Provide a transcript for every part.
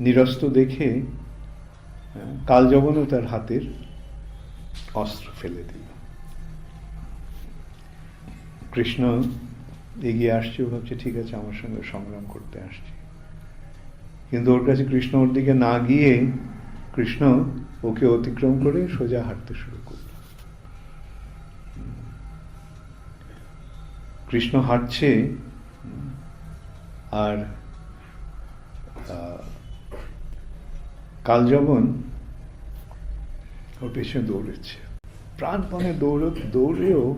নিরস্ত দেখে আহ, কালযবনও তার হাতের অস্ত্র ফেলে দিল। কৃষ্ণ এগিয়ে আসছে ভাবছে ঠিক আছে আমার সঙ্গে সংগ্রাম করতে আসছে। কিন্তু ওর কাছে কৃষ্ণ ওর দিকে না গিয়ে কৃষ্ণ ওকে অতিক্রম করে সোজা হাঁটতে শুরু করল। কৃষ্ণ হাঁটছে আর আহ, কালযবন ওর পেছনে দৌড়েছে প্রাণপণে দৌড় দৌড়েও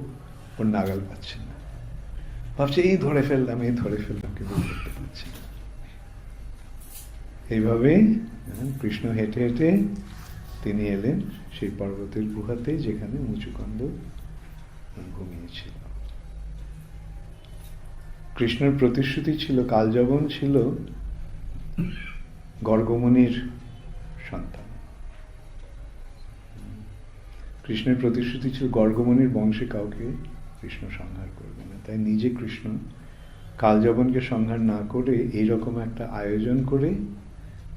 ওর নাগাল পাচ্ছে না। ভাবছে এই ধরে ফেললাম এই ধরে ফেললাম কিন্তু ধরতে পারছে না। এইভাবে কৃষ্ণ হেঁটে হেঁটে তিনি এলেন সেই পর্বতের গুহাতে যেখানে মুচুকন্দ ঘুমিয়েছিল। কৃষ্ণের প্রতিশ্রুতি ছিল কালযবন ছিল গর্গমণির সন্তান। কৃষ্ণের প্রতিশ্রুতি ছিল গর্গমণির বংশে কাউকে কৃষ্ণ সংহার করবে না। তাই নিজে কৃষ্ণ কালযবনকে সংহার না করে এইরকম একটা আয়োজন করে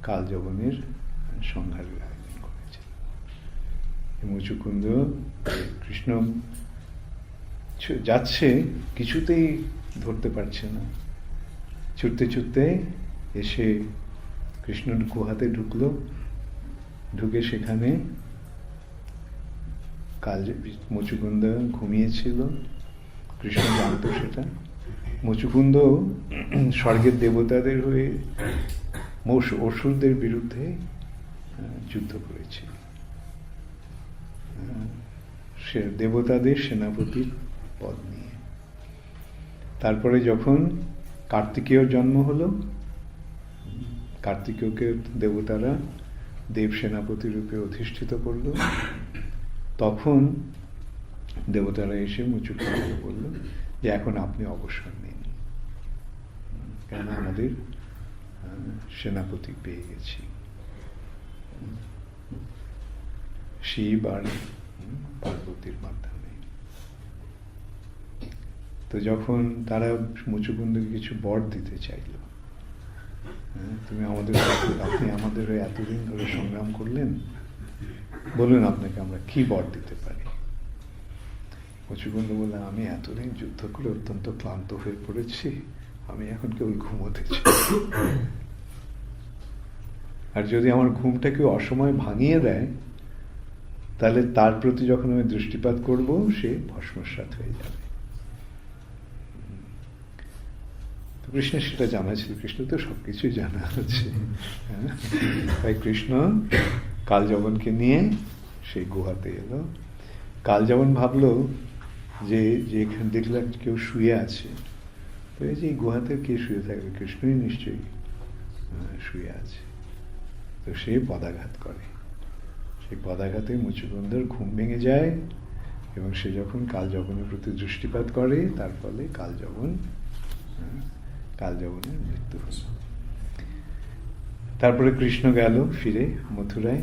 কালযবনের সংহারের আয়োজন করেছিল মুচুকুন্দ কৃষ্ণ যাচ্ছে, কিছুতেই ধরতে পারছে না। ছুটতে ছুটতে এসে কৃষ্ণর গুহাতে ঢুকলো। ঢুকে সেখানে কাল মুচুকুন্দ ঘুমিয়েছিল, কৃষ্ণ জানতো সেটা। মুচুকুন্দ স্বর্গের দেবতাদের হয়ে মৌস- অসুরদের বিরুদ্ধে যুদ্ধ করেছিল। সে দেবতাদের সেনাপতির পদ নিয়ে। তারপরে যখন কার্তিকেয় জন্ম হলো, কার্তিকেয়কে দেবতারা দেব সেনাপতি রূপে অধিষ্ঠিত করল। তখন দেবতারা এসে মুচুকুন্দকে বলল যে, এখন আপনি অবসর নিন। কেন আমাদের সেনাপতি পেয়ে গেছি। শিব আর পার্বতীর মাধ্যমে। তো যখন তারা মুচুকুন্দকে কিছু বর দিতে চাইলো তুমি আমাদের আপনি আমাদের এতদিন ধরে সংগ্রাম করলেন, বলুন আপনাকে আমরা কি বর দিতে পারি? মুচুকুন্দ বললেন, আমি এতদিন যুদ্ধ করে অত্যন্ত ক্লান্ত হয়ে পড়েছি, আমি এখন কেবল ঘুমোতে আর যদি আমার ঘুমটা কেউ অসময় ভাঙিয়ে দেয়, তাহলে তার প্রতি যখন আমি দৃষ্টিপাত করব, সে ভস্মসাৎ হয়ে যাবে। তো কৃষ্ণের সেটা জানা ছিল, কৃষ্ণ তো সবকিছুই জানা আছে হ্যাঁ? তাই কৃষ্ণ কালযবনকে নিয়ে সেই গুহাতে এলো। কালযবন ভাবলো যে যে এখানে দেখলাম কেউ শুয়ে আছে। তো এই যে গুহাতে কে শুয়ে থাকবে? কৃষ্ণই নিশ্চয়ই শুয়ে আছে। তো সে পদাঘাত করে। সেই পদাঘাতে মুচুকুন্দর ঘুম ভেঙে যায় এবং সে যখন কালযবনের প্রতি দৃষ্টিপাত করে, তার ফলে কালযবন মৃত্যু হল তারপরে কৃষ্ণ গেল ফিরে মথুরায়।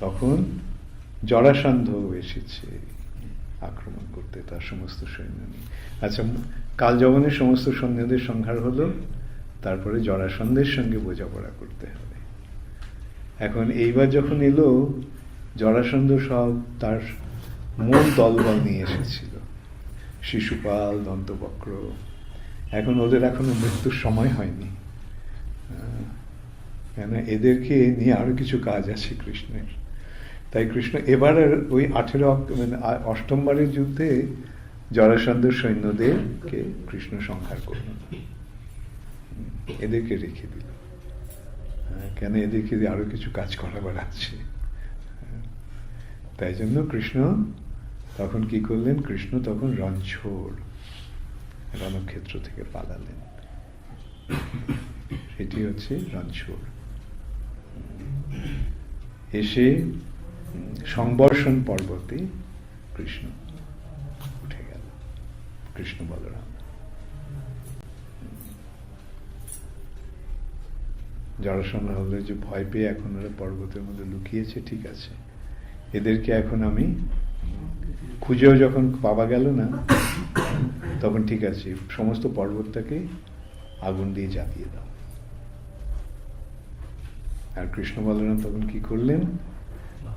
তখন জরাসন্ধ এসেছে আক্রমণ করতে তার সমস্ত সৈন্য নিয়ে। আচ্ছা কালযবনের সমস্ত সৈন্যদের সংহার হলো, তারপরে জরাসন্ধের সঙ্গে বোঝাপড়া করতে হবে। এখন এইবার যখন এলো, জরাসন্ধ সব তার মূল দলবল নিয়ে এসেছিল। শিশুপাল, দন্তবক্র এখন ওদের এখনও মৃত্যুর সময় হয়নি। কেন? এদেরকে নিয়ে আরও কিছু কাজ আছে কৃষ্ণের। তাই কৃষ্ণ এবার ওই আঠেরো মানে অষ্টমবারের যুদ্ধে জরাসন্ধের সৈন্যদেরকে কৃষ্ণ সংহার করল। এদেরকে রেখে দিল। কেন? এদেরকে দিয়ে আরও কিছু কাজ করাবার আছে। তাই জন্য কৃষ্ণ তখন কি করলেন? কৃষ্ণ তখন রণছোড় রণক্ষেত্র থেকে পালালেন। সেটি হচ্ছে রণছোড়। এসে সংবর্ষণ পর্বতে কৃষ্ণ উঠে গেল। কৃষ্ণ বলরাম। জড়সঙ্গ হলে যে ভয় পেয়ে এখন ওরা পর্বতের মধ্যে লুকিয়েছে, ঠিক আছে। এদেরকে এখন আমি, খুঁজেও যখন পাওয়া গেল না তখন ঠিক আছে, সমস্ত পর্বতটাকে আগুন দিয়ে জ্বালিয়ে দাও। আর কৃষ্ণ বলরাম তখন কি করলেন?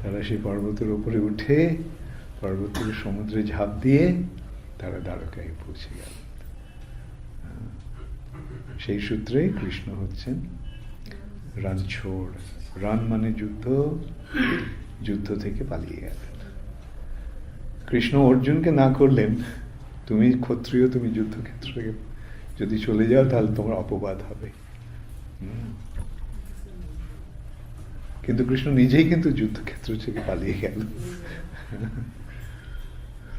তারা সেই পর্বতের উপরে উঠে পর্বত থেকে সমুদ্রে ঝাঁপ দিয়ে তারা দ্বারকায় পৌঁছে গেল। সেই সূত্রে কৃষ্ণ হচ্ছেন রানছোড়। রান মানে যুদ্ধ যুদ্ধ থেকে পালিয়ে গেলেন। কৃষ্ণ অর্জুনকে না করলেন তুমি ক্ষত্রিয়, তুমি যুদ্ধক্ষেত্র থেকে যদি চলে যাও, তাহলে তোমার অপবাদ হবে। কিন্তু কৃষ্ণ নিজেই কিন্তু যুদ্ধক্ষেত্র থেকে পালিয়ে গেল।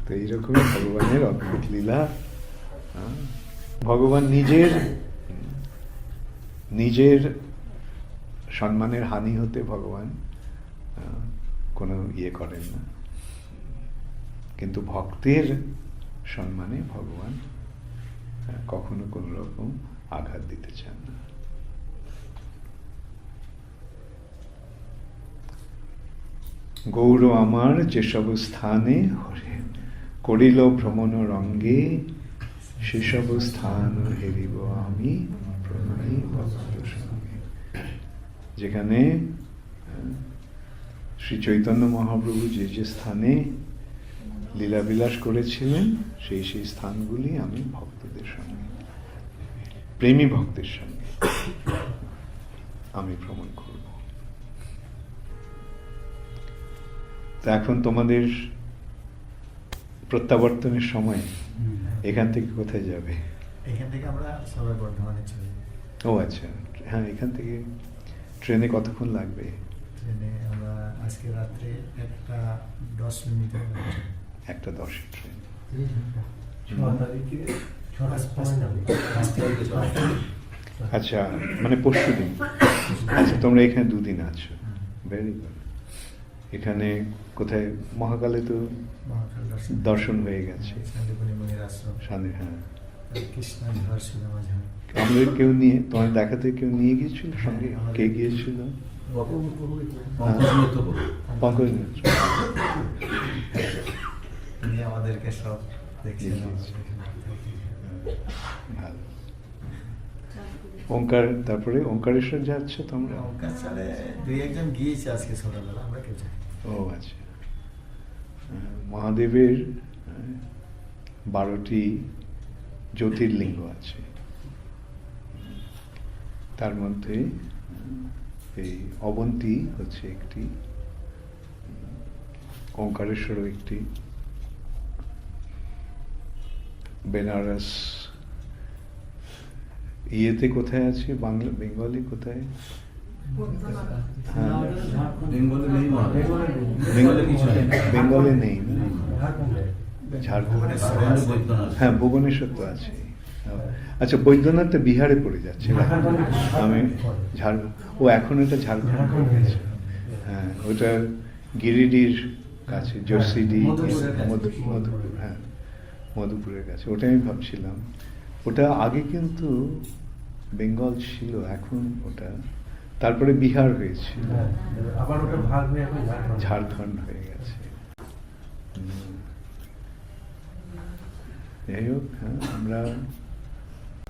তো এইরকমই ভগবানের অদ্ভুত লীলা। হ্যাঁ। ভগবান নিজের নিজের সম্মানের হানি হতে ভগবান কোনো ইয়ে করেন না। কিন্তু ভক্তের সম্মানে ভগবান কখনো কোনো রকম আঘাত দিতে চান না। গৌর আমার, যেসব স্থানে করিল ভ্রমণ রঙ্গে, সেসব স্থান হেরিব আমি যেখানে শ্রী চৈতন্য মহাপ্রভু যে যে স্থানে লীলাবিলাস করেছিলেন সেই সেই স্থানগুলি আমি ভক্তদের সঙ্গে প্রেমী ভক্তের সঙ্গে আমি ভ্রমণ করব। তা এখন তোমাদের প্রত্যাবর্তনের সময় এখান থেকে কোথায় যাবে? এখান থেকে আমরা সবাই বর্ধমানে চলে ও আচ্ছা হ্যাঁ এখান থেকে ট্রেনে কতক্ষণ লাগবে? ট্রেনে আমরা আজকে রাত্রে একটা দশ মধ্যে একটা দশের ট্রেন। আচ্ছা মানে পরশু দিন। আচ্ছা তোমরা এখানে দুদিন আছো। ভেরি গুড এখানে কোথায়? মহাকালে তো দর্শন হয়ে গেছে। সামনে হ্যাঁ। আমাদের কেউ নিয়ে তোমার দেখাতে কেউ নিয়ে গিয়েছিল সঙ্গে? কে গিয়েছিল? পঙ্কজ। তিনি আমাদেরকে সব দেখিয়েছেন ভালো। ওঙ্কার তারপরে ওঙ্কারেশ্বর যাচ্ছ তোমরা? ওখান সালে দুই একজন গিয়েছে আজকে সকালবেলা আমরা কেউ যাই ও আচ্ছা। মহাদেবের বারোটি জ্যোতির্লিঙ্গ আছে। তার মধ্যে এই অবন্তী হচ্ছে একটি ওঙ্কারেশ্বরও একটি। বেনারস। ইয়েতে কোথায় আছে? বাংলা বেঙ্গলি কোথায়? হ্যাঁ। বেঙ্গলে নেই মনে। হয়। ঝাড়খণ্ডে। ঝাড়খণ্ড। ভুবনেশ্বরে। হ্যাঁ তো আছে। আচ্ছা বৈদ্যনাথ বিহারে পড়ে যাচ্ছে আমি ঝাড় ও এখন এটা ঝাড়খণ্ড। হ্যাঁ ওটা গিরিডির কাছে জোসিডি মধুপুরের মধু- মধুপুর হ্যাঁ। মধুপুরের কাছে ওটাই আমি ভাবছিলাম। ওটা আগে কিন্তু বেঙ্গল ছিল এখন ওটা তারপরে বিহার হয়েছিল হ্যাঁ, ওটা হয়ে ঝাড়খণ্ড। হয়ে গেছে। যাই হোক হ্যাঁ, আমরা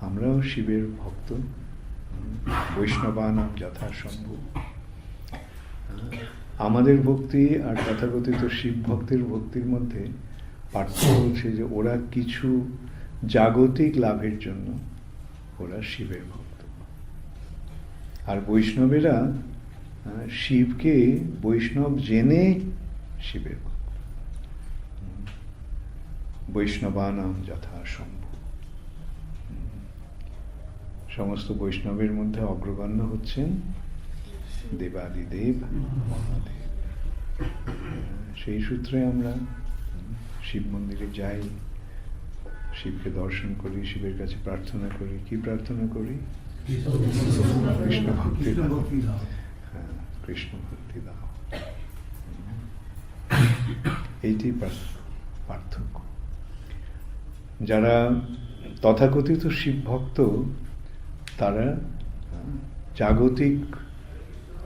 আমরাও শিবের ভক্ত। বৈষ্ণবানাম যথাসম্ভব। আমাদের ভক্তি আর তথাকথিত শিব ভক্তের ভক্তির মধ্যে পার্থক্য হচ্ছে যে ওরা কিছু জাগতিক লাভের জন্য ওরা শিবের ভক্ত। আর বৈষ্ণবেরা শিবকে বৈষ্ণব জেনে শিবের ভক্ত। বৈষ্ণবানাম যথাসম্ভব। সমস্ত বৈষ্ণবের মধ্যে অগ্রগণ্য হচ্ছেন দেবাদিদেব মহাদেব। সেই সূত্রে আমরা শিব মন্দিরে যাই শিবকে দর্শন করি শিবের কাছে প্রার্থনা করি। কি প্রার্থনা করি? কৃষ্ণ ভক্তি দাও। হ্যাঁ, কৃষ্ণ ভক্তি দাও। এইটি পার্থক্য। যারা তথাকথিত শিব ভক্ত তারা জাগতিক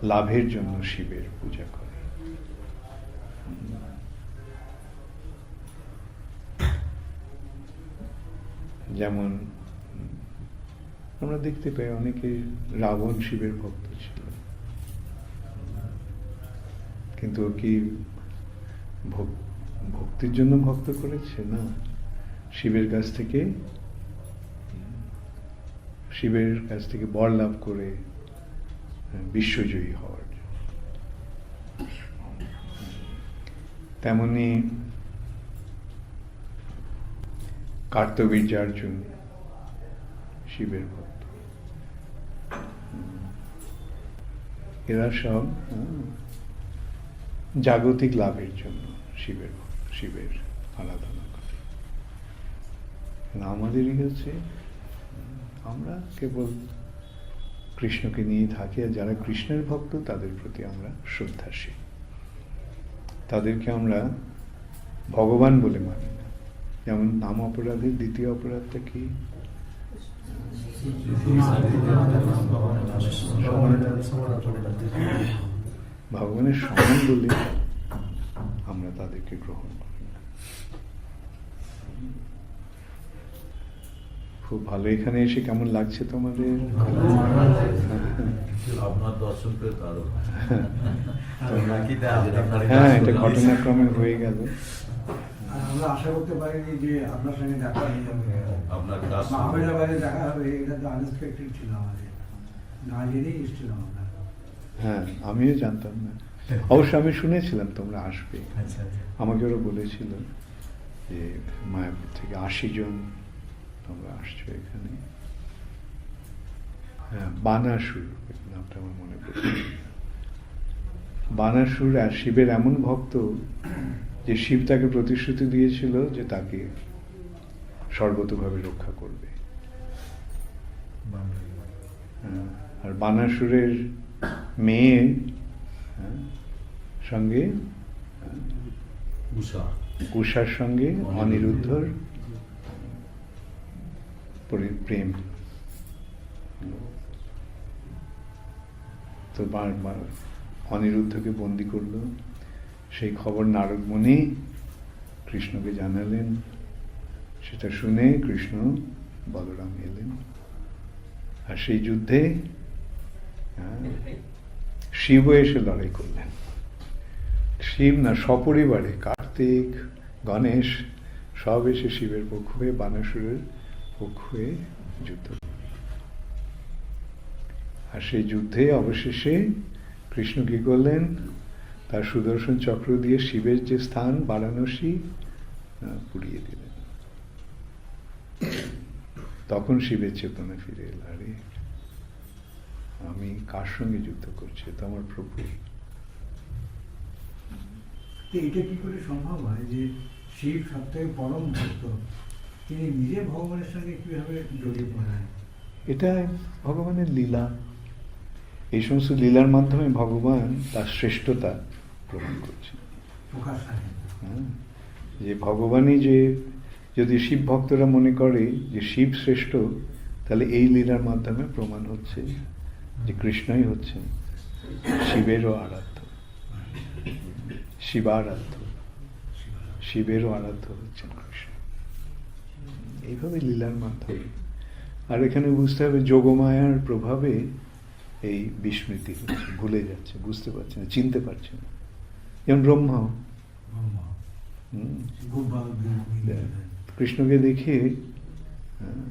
লাভের জন্য শিবের পূজা করে। যেমন আমরা দেখতে পাই অনেকে রাবণ শিবের ভক্ত ছিল। কিন্তু কি ভক্তির জন্য ভক্ত করেছে? না। শিবের কাছ থেকে, শিবের কাছ থেকে বর লাভ করে বিশ্বজয়ী হওয়ার। তেমনি কার্তবীর্যার্জুন শিবের ভক্ত। এরা সব জাগতিক লাভের জন্য শিবের শিবের আরাধনা করে। আমাদেরই হচ্ছে, আমরা কেবল কৃষ্ণকে নিয়ে থাকি, আর যারা কৃষ্ণের ভক্ত, তাদের প্রতি আমরা শ্রদ্ধাশীল। তাদেরকে আমরা ভগবান বলে মানি। যেমন নাম অপরাধের দ্বিতীয় অপরাধটা কি? ভগবানের সমান বলে আমরা তাদেরকে গ্রহণ করি খুব ভালো। এখানে এসে কেমন লাগছে তোমাদের? হ্যাঁ এটা ঘটনাক্রমে হয়ে গেল। আমরা আশা করতে পারিনি যে আপনার সঙ্গে দেখা হয়ে যাবে আপনার আহমেদাবাদে দেখা হবে এটা তো আনএক্সপেক্টেড ছিল আমাদের। না জেনেই এসেছিলাম আমরা। হ্যাঁ আমিও জানতাম না। অবশ্য আমি শুনেছিলাম তোমরা আসবে। আচ্ছা আচ্ছা। আমাকে ওরা বলেছিল যে মায়াপুর থেকে আশি জন তোমরা আসছো এখানে। হ্যাঁ বানাসুর নামটা আমার মনে পড়ছে। বানাসুর আর শিবের এমন ভক্ত যে শিব তাকে প্রতিশ্রুতি দিয়েছিল যে তাকে সর্বতভাবে রক্ষা করবে। হ্যাঁ, আর বানাসুরের মেয়ে হ্যাঁ, সঙ্গে কুষার সঙ্গে অনিরুদ্ধর প্রেম। তো বারবার অনিরুদ্ধকে বন্দি করল। সেই খবর নারদ মুনি কৃষ্ণকে জানালেন। সেটা শুনে কৃষ্ণ বলরাম এলেন। আর সেই যুদ্ধে হ্যাঁ, শিব এসে লড়াই করলেন। শিব না সপরিবারে কার্তিক গণেশ সব এসে শিবের পক্ষ হয়ে বানাসুরের পক্ষ হয়ে যুদ্ধ আর সেই যুদ্ধে অবশেষে কৃষ্ণ কি করলেন? তার সুদর্শন চক্র দিয়ে শিবের যে স্থান বারাণসী পুড়িয়ে দিলেন। তখন শিবের চেতনা ফিরে এল আরে আমি কার সঙ্গে যুদ্ধ করছি? তো আমার প্রভু। এটা কি করে সম্ভব হয় যে শিব সব থেকে পরম ভক্ত? তিনি নিজে ভগবানের সঙ্গে কীভাবে জড়িয়ে পড়েন? এটা ভগবানের লীলা। এই সমস্ত লীলার মাধ্যমে ভগবান তার শ্রেষ্ঠতা প্রমাণ করছে। প্রকাশ করেন। হ্যাঁ? যে ভগবানই যে যদি শিব ভক্তরা মনে করে যে শিব শ্রেষ্ঠ তাহলে এই লীলার মাধ্যমে প্রমাণ হচ্ছে যে কৃষ্ণই হচ্ছে শিবেরও আরাধ্য। শিবারাধ্য। শিবেরও আরাধ্য হচ্ছেন কৃষ্ণ। এইভাবে লীলার মাধ্যমে। আর এখানে বুঝতে হবে যোগমায়ার প্রভাবে এই বিস্মৃতি হচ্ছে ভুলে যাচ্ছে বুঝতে পারছে না চিনতে পারছে না। যেমন ব্রহ্মা। কৃষ্ণকে দেখে হ্যাঁ,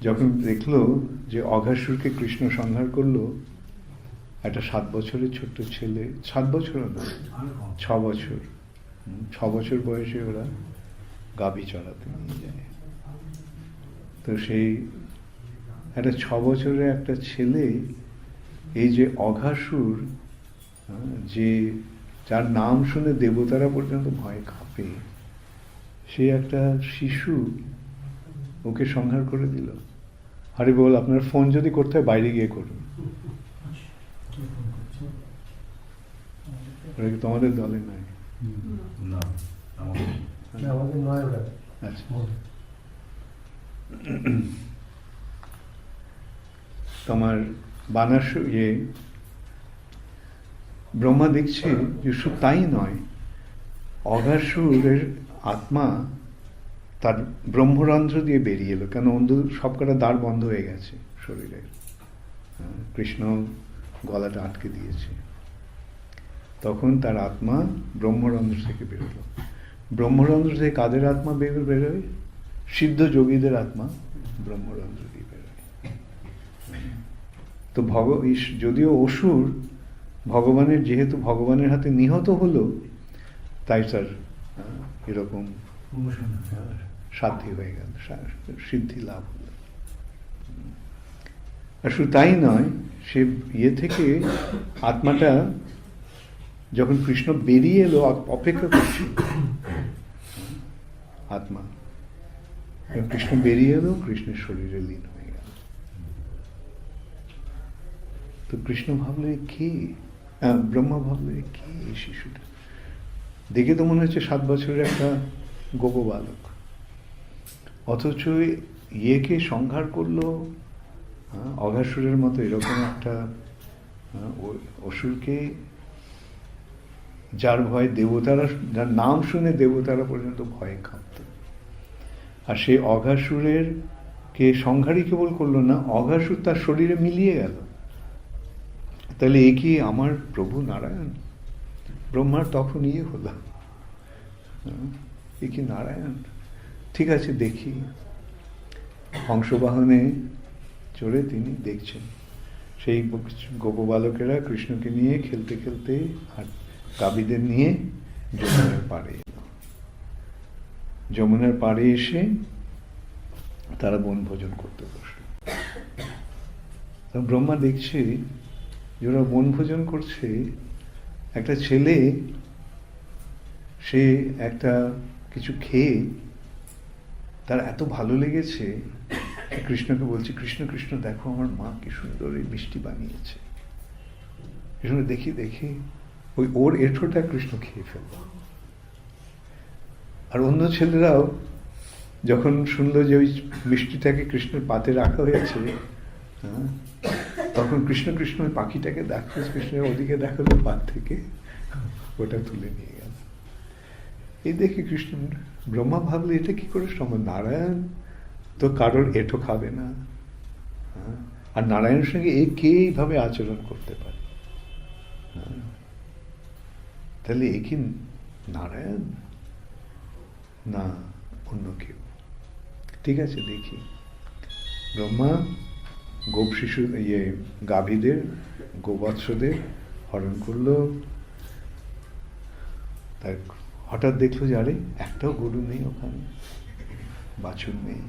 যখন দেখল যে অঘাসুরকে কৃষ্ণ সংহার করল একটা সাত বছরের ছোট্ট ছেলে সাত বছর না ছ বছর। ছ বছর বয়সে ওরা গাভী চড়াতে নিয়ে যায়। তো সেই একটা ছ বছরের একটা ছেলে এই যে অঘাসুর হ্যাঁ, যে যার নাম শুনে দেবতারা পর্যন্ত ভয় কাঁপে সে একটা শিশু ওকে সংহার করে দিল। আরে বল আপনার ফোন যদি করতে হয় বাইরে গিয়ে করুন। তোমাদের দলে নাই। আচ্ছা। তোমার বানাস ইয়ে ব্রহ্মা দেখছে যে শুধু তাই নয়। অঘাসুরের আত্মা তার ব্রহ্মরন্ধ্র দিয়ে বেরিয়ে এলো কেন অন্ধ সবকটা দ্বার বন্ধ হয়ে গেছে শরীরের হ্যাঁ, কৃষ্ণ গলাটা আটকে দিয়েছে। তখন তার আত্মা ব্রহ্মরন্ধ্র থেকে বেরোলো ব্রহ্মরন্ধ্র থেকে কাদের আত্মা বের বেরোয় সিদ্ধ যোগীদের আত্মা ব্রহ্মরন্ধ্র দিয়ে বেরোয় তো ভগ যদিও অসুর ভগবানের যেহেতু ভগবানের হাতে নিহত হলো তাই আহ, এরকম সাধ্যি হয়ে গেল সিদ্ধি লাভ হলো। আর শুধু তাই নয় সে ইয়ে থেকে আত্মাটা যখন কৃষ্ণ বেরিয়ে এলো অপেক্ষা করছিল আত্মা কৃষ্ণ বেরিয়ে এলো কৃষ্ণের শরীরে লীন হয়ে গেল। তো কৃষ্ণ ভাবলো কে? ব্রহ্মা ভাবলো কে এই শিশুটা? দেখে তো মনে হচ্ছে সাত বছরের একটা গোপ বালক। অথচ ইয়েকে সংহার করল? হ্যাঁ, অঘাসুরের মতো এরকম একটা হ্যাঁ, অসুরকে যার ভয় দেবতারা যার নাম শুনে দেবতারা পর্যন্ত ভয়ে কাঁপত। আর সেই অঘাসুরের কে সংহারই কেবল করল না অঘাসুর তার শরীরে মিলিয়ে গেল। তাহলে এ কি আমার প্রভু নারায়ণ? ব্রহ্মার তখন ইয়ে হলো। হ্যাঁ, এ কি নারায়ণ? ঠিক আছে দেখি। হংসবাহনে চড়ে তিনি দেখছেন। সেই গোপবালকেরা কৃষ্ণকে নিয়ে খেলতে খেলতে আর কাবিদের নিয়ে যমুনার পাড়ে এলো। যমুনার পাড়ে এসে তারা বনভোজন করতে বসল। ব্রহ্মা দেখছে যে ওরা বনভোজন করছে। একটা ছেলে সে একটা কিছু খেয়ে তার এত ভালো লেগেছে কৃষ্ণকে বলছে কৃষ্ণ কৃষ্ণ দেখো আমার মা কি সুন্দর এই মিষ্টি বানিয়েছে। কৃষ্ণ দেখি দেখি ওই ওর এঁঠোটা কৃষ্ণ খেয়ে ফেলল। আর অন্য ছেলেরাও যখন শুনলো যে ওই মিষ্টিটাকে কৃষ্ণের পাতে রাখা হয়েছে হ্যাঁ, তখন কৃষ্ণ কৃষ্ণ পাখিটাকে দেখল কৃষ্ণের ওদিকে দেখাল পাত থেকে ওটা তুলে নিয়ে গেল এই দেখে কৃষ্ণ ব্রহ্মা ভাবলে, এটা কি করে সম্ভব? নারায়ণ তো কারোর এঠো খাবে না। হ্যাঁ? আর নারায়ণের সঙ্গে এ কে এইভাবে আচরণ করতে পারে। হ্যাঁ? তাহলে এ কি নারায়ণ? না, অন্য কেউ। ঠিক আছে, দেখি। ব্রহ্মা গোপ শিশু ইয়ে গাভীদের, গোবৎসদের হরণ করল। তার হঠাৎ দেখল যে, আরে, একটাও গরু নেই ওখানে, বাছুর নেই।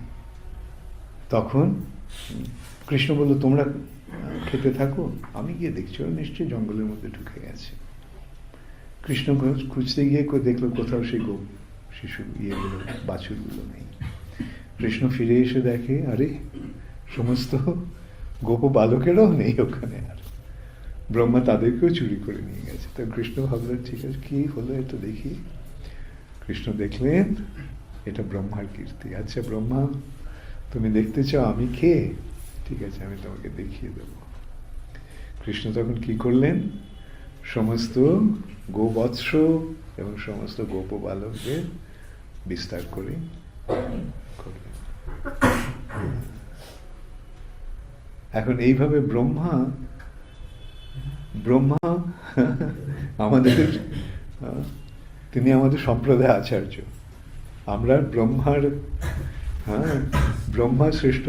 তখন কৃষ্ণ বলল, তোমরা খেতে থাকো, আমি গিয়ে দেখছি, ওরা নিশ্চয়ই জঙ্গলের মধ্যে ঢুকে গেছে। কৃষ্ণ খুঁজতে গিয়ে দেখল কোথাও সেই গো শিশু ইয়েগুলো বাছুরগুলো নেই। কৃষ্ণ ফিরে এসে দেখে, আরে, সমস্ত গোপ বালকেরাও নেই ওখানে আর। ব্রহ্মা তাদেরকেও চুরি করে নিয়ে গেছে। তো কৃষ্ণ ভাবলেন, ঠিক আছে, কি হলো এটা দেখি? কৃষ্ণ দেখলেন, এটা ব্রহ্মার কীর্তি। আচ্ছা ব্রহ্মা, তুমি দেখতে চাও আমি কে? ঠিক আছে, আমি তোমাকে দেখিয়ে দেব। কৃষ্ণ তখন কি করলেন? সমস্ত গোবৎস এবং সমস্ত গোপ বালকদের বিস্তার করে এখন এইভাবে ব্রহ্মা ব্রহ্মা আমাদের তিনি আমাদের সম্প্রদায় আচার্য। আমরা ব্রহ্মার হ্যাঁ ব্রহ্মা শ্রেষ্ঠ